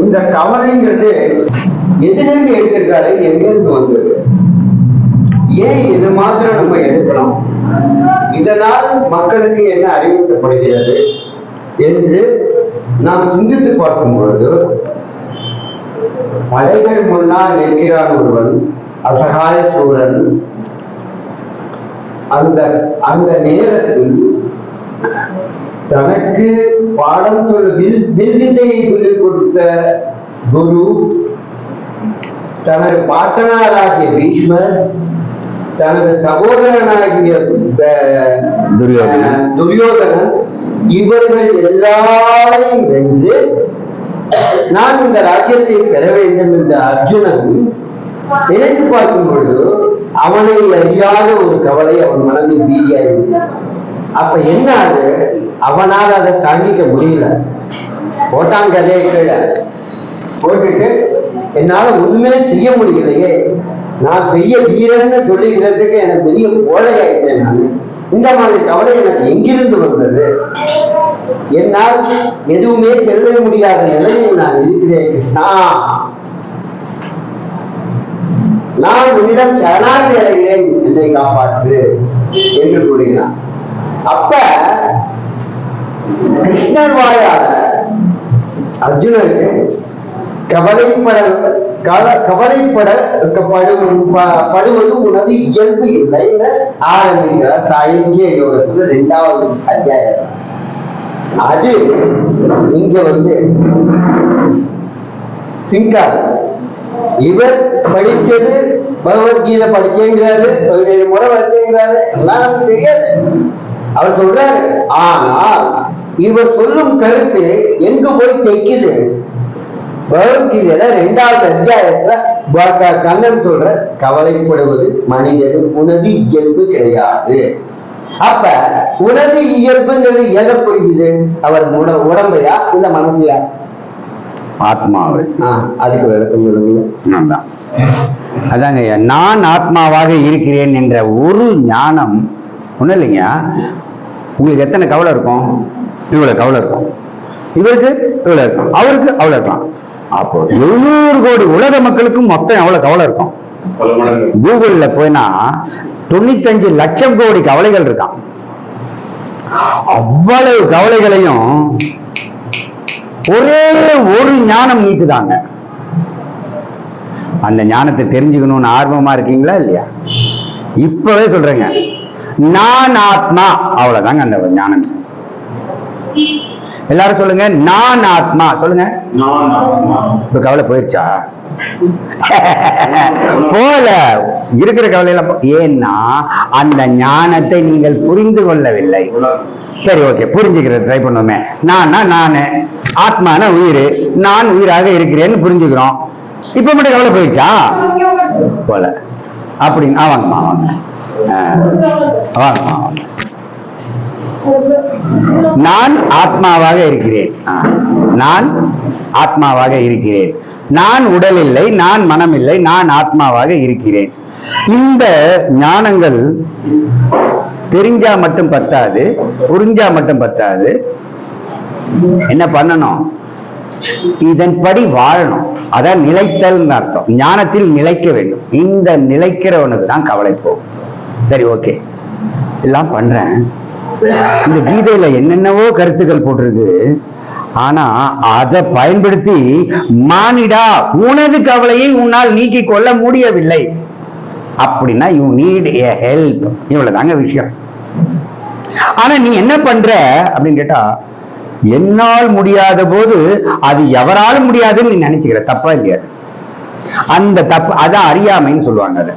இந்த கவலைங்கிறது எதிலிருந்து எடுத்திருக்காரு? எங்கிருந்து வந்தது? ஏன் இது மாத்திரம் நம்ம எடுக்கணும்? இதனால் மக்களுக்கு என்ன அறிவிக்கப்படுகிறது என்று நாம் சிந்தித்து பார்க்கும் பொழுது மலைகள் முன்னால் நிற்கிறான் ஒருவன் அசகாய சூரன் அந்த அந்த நேரத்தில் தனக்கு பாடம் சொல் வில் வில்வித்தையை சொல்லிக் கொடுத்த குரு தனது பாட்டனாராகிய பீஷ்மர் தனது சகோதரனாகிய துரியோதனன். இவர்கள் எல்லாரையும் வென்று நான் இந்த ராஜ்யத்தை பெற வேண்டும் என்ற அர்ஜுனன் நினைத்து பார்க்கும் பொழுது அவனை அறியாத ஒரு கவலை அவன் மனதில் பீதியாயிருந்தது அப்ப என்ன அது அவனால் அதை தாங்கிக்க முடியல. போட்டான் கதையை கீழே போட்டுட்டு என்னால ஒண்ணுமே செய்ய முடியலையே. நான் பெரிய வீரன்னு சொல்லிக்கிறதுக்கு எனக்கு பெரிய கோழையாயிட்டேன் நான். இந்த மாதிரி கவலை எனக்கு எங்கிருந்து வந்தது? என்னால் எதுவுமே செல்ல முடியாத நிலையில் நான் இருக்கிறேன். நான். நான் உன்னிடம் சரணாகி அடைகிறேன் என்னை காப்பாற்று என்று கூறுகிறான். அப்ப கிருஷ்ணர் வாயால. அர்ஜுனனுக்கு கவலைப்பட கவலைப்பட ப- படுவது உனது இயல்பு இல்லைன்னு ஆரம்பிக்கிறார் சாயங்கிய யோகத்துல ரெண்டாவது அத்தியாயம். அது இங்க வந்து சிங்கார் இவர் படித்தது பகவத்கீதை படிக்கிறாரு பதினேழு முறை படிக்கிறாரு எல்லாம் தெரியாது. அவர் சொல்றாரு ஆனால் இவர் சொல்லும் கருத்து எங்க போய் தைக்குது பகவத்கீதையில ரெண்டாவது அத்தியாயத்துல கண்ணன் சொல்ற கவலைப்படுவது மனிதனும் உனது இயல்பு கிடையாது. அப்ப உனது இயல்புங்கிறது எதை புரியுது? அவர் உட- உடம்பையா இல்ல மனசையா? ஆத்மாவை. அதுக்கு விளக்கம் சொல்லுங்க அதாங்க நான் ஆத்மாவாக இருக்கிறேன் என்ற ஒரு ஞானம் ஒன்றும் இல்லைங்க. உங்களுக்கு எத்தனை கவலை இருக்கும்? இவ்வளவு கவலை இருக்கும். இவருக்கு இவ்வளவு இருக்கும். அவருக்கு அவ்வளவு இருக்கலாம் அப்போ எழுநூறு கோடி உலக மக்களுக்கும் மொத்தம் எவ்வளவு கவலை இருக்கும்? பல கூகுள்ல போயினா தொண்ணூத்தஞ்சு லட்சம் கோடி கவலைகள் இருக்கான் அவ்வளவு கவலைகளையும் ஒரே ஒரு ஞானம் நீக்குதாங்க அந்த ஞானத்தை தெரிஞ்சுக்கணும்னு ஆர்வமா இருக்கீங்களா இல்லையா? இப்பவே சொல்றேங்க. நான் ஆத்மா. அவ்வளவுதாங்க அந்த ஞானம். எல்லாரும் சொல்லுங்க நான் ஆத்மா. சொல்லுங்க. இப்ப கவலை போயிருச்சா? போல. இருக்கிற கவலை எல்லாம் போ- ஏன்னா அந்த ஞானத்தை நீங்கள் புரிந்து கொள்ளவில்லை. சரி ஓகே புரிஞ்சுக்கிறது ட்ரை பண்ணுவோமே. நானா நானு. ஆத்மான உயிர். நான் உயிராக இருக்கிறேன்னு புரிஞ்சுக்கிறோம். இப்ப மட்டும் கவலை போயிடுச்சா போல. அப்படின்னு ஆ, வாங்கம்மா வாங்க. ஆ, வாங்கம்மா வாங்க. நான் ஆத்மாவாக இருக்கிறேன். நான் ஆத்மாவாக இருக்கிறேன். நான் உடல் இல்லை நான் மனம் இல்லை நான் ஆத்மாவாக இருக்கிறேன். இந்த ஞானங்கள் தெரிஞ்சா மட்டும் பத்தாது புரிஞ்சா மட்டும் பத்தாது. என்ன பண்ணணும்? இதன்படி வாழணும். அதான் நிலைத்தல் அர்த்தம். ஞானத்தில் நிலைக்க வேண்டும். இந்த நிலைக்கிறவனுக்கு தான் கவலை போகும் சரி ஓகே. எல்லாம் பண்றேன். இந்த கீதையில என்னென்னவோ கருத்துக்கள் போட்டிருக்கு. ஆனா அதை பயன்படுத்தி மானிடா உனது கவலையை உன்னால் நீக்கிக் கொள்ள முடியவில்லை. அப்படின்னா யூ நீட் ஏ ஹெல்ப் இவ்வளவுதாங்க விஷயம். ஆனா நீ என்ன பண்ற? அப்படின்னு கேட்டா என்னால் முடியாத போது அது எவராலும் முடியாதுன்னு நீ நினைச்சுக்கிற. தப்பா இல்லையா அந்த தப்பு அதான் அறியாமைன்னு சொல்லுவாங்க அதை.